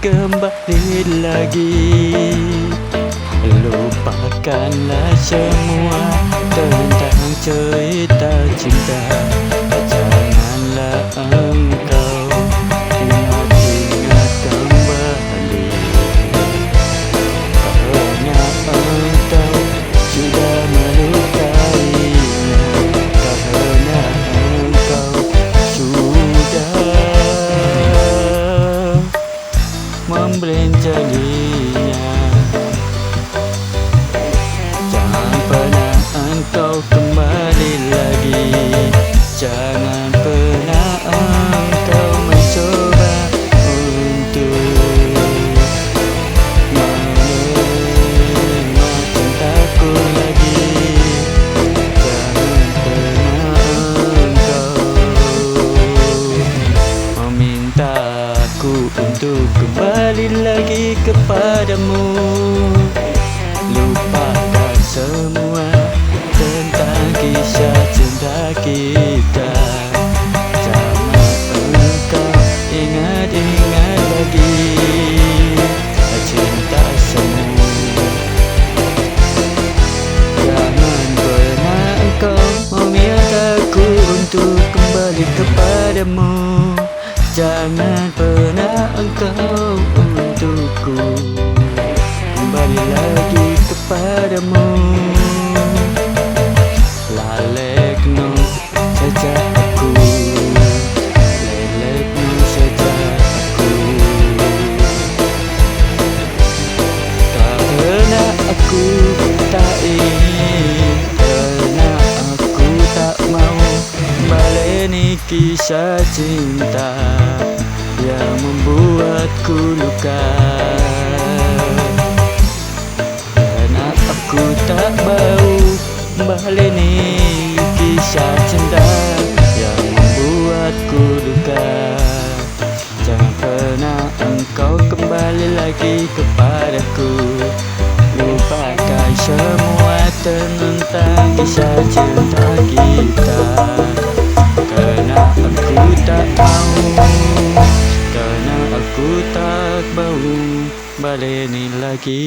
kembali lagi. Lupakanlah semua tentang cerita cinta. Janganlah untuk kembali lagi kepadamu. Lupakan semua tentang kisah cinta kita. Jangan engkau ingat-ingat lagi cinta semu. Jangan pernah engkau memintaku untuk kembali kepadamu Jangan pernah engkau untukku. Kembali lagi kepadamu. Lalekno saja aku. Lelekno saja aku. Karena aku tak ingin Karena aku tak mau Baleni kisah cinta membuatku luka. Karena aku tak mau Baleni kisah cinta Yang membuatku luka. Jangan pernah engkau kembali lagi kepadaku. Lupakan semua tentang kisah cinta kita Karena aku tak mau baleni lagi